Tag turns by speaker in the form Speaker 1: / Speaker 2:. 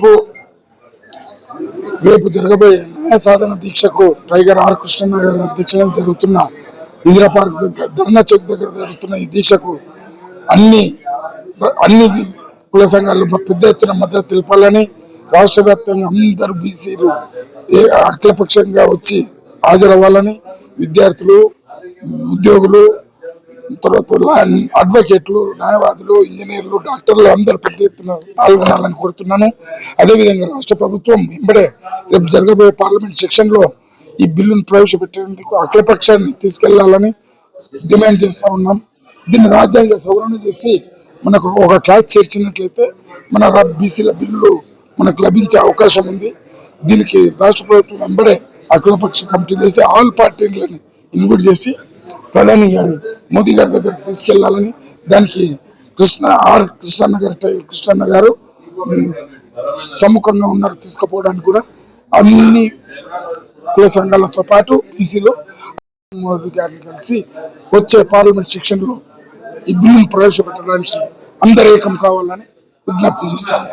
Speaker 1: రేపు రేపు జరగబోయే న్యాయ సాధన దీక్షకు టైగర్ ఆర్ కృష్ణన్న గారి అధ్యక్షతన జరుగుతున్న ఇందిరా పార్క్ దగ్గర ధర్నా చౌక్ దగ్గర జరుగుతున్న ఈ దీక్షకు అన్ని అన్ని కుల సంఘాలు పెద్ద ఎత్తున మద్దతు తెలపాలని రాష్ట్ర వ్యాప్తంగా అందరు బీసీలు అఖిలపక్షంగా వచ్చి హాజరవ్వాలని విద్యార్థులు ఉద్యోగులు తర్వాత అడ్వకేట్లు న్యాయవాదులు ఇంజనీర్లు డాక్టర్లు అందరూ పెద్ద ఎత్తున పాల్గొనాలని కోరుతున్నాను. అదేవిధంగా రాష్ట్ర ప్రభుత్వం వెంబడే రేపు జరగబోయే పార్లమెంట్ సెక్షన్లో ఈ బిల్లును ప్రవేశపెట్టేందుకు అఖిలపక్షాన్ని తీసుకెళ్ళాలని డిమాండ్ చేస్తూ ఉన్నాం. దీన్ని రాజ్యాంగ సవరణ చేసి మనకు ఒక క్లాస్ చేర్చినట్లయితే మన బీసీల బిల్లులు మనకు లభించే అవకాశం ఉంది. దీనికి రాష్ట్ర ప్రభుత్వం వెంబడే అఖిలపక్ష కమిటీ వేసి ఆల్ పార్టీలని ఇన్వైట్ చేసి ప్రధాని గారి మోదీ గారి దగ్గరికి తీసుకెళ్ళాలని దానికి కృష్ణ ఆర్ కృష్ణన్న గారు కృష్ణన్న గారు సముఖంగా ఉన్నారు తీసుకుపోవడానికి కూడా. అన్ని కుల సంఘాలతో పాటు బీసీలో మోదీ గారిని కలిసి వచ్చే పార్లమెంట్ సెక్షన్లో ఈ బిల్లును ప్రవేశపెట్టడానికి అందరు ఏకం కావాలని విజ్ఞప్తి చేస్తాను